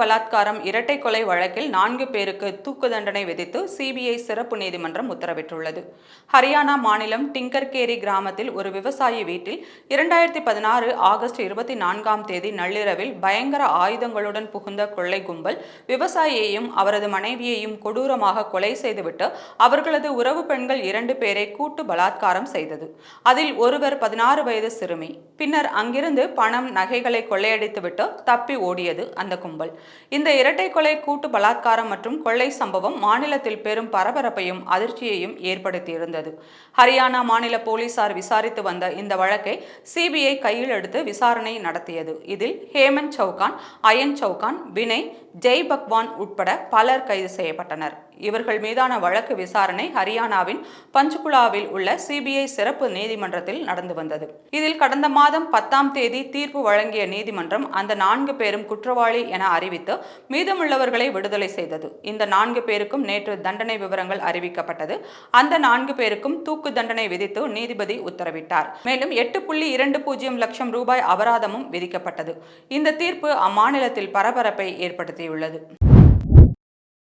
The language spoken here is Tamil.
பலாத்காரம் இரட்டை கொலை வழக்கில் நான்கு பேருக்கு தூக்கு தண்டனை விதித்து சிபிஐ சிறப்பு நீதிமன்றம் உத்தரவிட்டுள்ளது. ஹரியானா மாநிலம் டிங்கர்கேரி கிராமத்தில் ஒரு விவசாயி வீட்டில் இரண்டாயிரத்தி பதினாறு ஆகஸ்ட் இருபத்தி நான்காம் தேதி நள்ளிரவில் பயங்கர ஆயுதங்களுடன் புகுந்த கொள்ளை கும்பல் விவசாயியையும் அவரது மனைவியையும் கொடூரமாக கொலை செய்துவிட்டு அவர்களது உறவு பெண்கள் இரண்டு பேரை கூட்டு பலாத்காரம் செய்தது. அதில் ஒருவர் பதினாறு வயது சிறுமி. பின்னர் அங்கிருந்து பணம் நகைகளை கொள்ளையடித்துவிட்டு தப்பி ஓடியது அந்த கும்பல். இந்த இரட்டை கொலை கூட்டு பலாத்காரம் மற்றும் கொள்ளை சம்பவம் மாநிலத்தில் பெரும் பரபரப்பையும் அதிர்ச்சியையும் ஏற்படுத்தியிருந்தது. ஹரியானா மாநில போலீசார் விசாரித்து வந்த இந்த வழக்கை சிபிஐ கையில் எடுத்து விசாரணை நடத்தியது. இதில் ஹேமந்த் சௌகான் அயன் சௌகான் வினய் ஜெய் பக்வான் உட்பட பலர் கைது செய்யப்பட்டனர். இவர்கள் மீதான வழக்கு விசாரணை ஹரியானாவின் பஞ்ச்குலாவில் உள்ள சிபிஐ சிறப்பு நீதிமன்றத்தில் நடந்து வந்தது. இதில் கடந்த மாதம் பத்தாம் தேதி தீர்ப்பு வழங்கிய நீதிமன்றம் அந்த நான்கு பேரும் குற்றவாளி என அறிவித்து மீதமுள்ளவர்களை விடுதலை செய்தது. இந்த நான்கு பேருக்கும் நேற்று தண்டனை விவரங்கள் அறிவிக்கப்பட்டது. அந்த நான்கு பேருக்கும் தூக்கு தண்டனை விதித்து நீதிபதி உத்தரவிட்டார். மேலும் எட்டு புள்ளி இரண்டு பூஜ்ஜியம் லட்சம் ரூபாய் அபராதமும் விதிக்கப்பட்டது. இந்த தீர்ப்பு அம்மாநிலத்தில் பரபரப்பை ஏற்படுத்தியுள்ளது.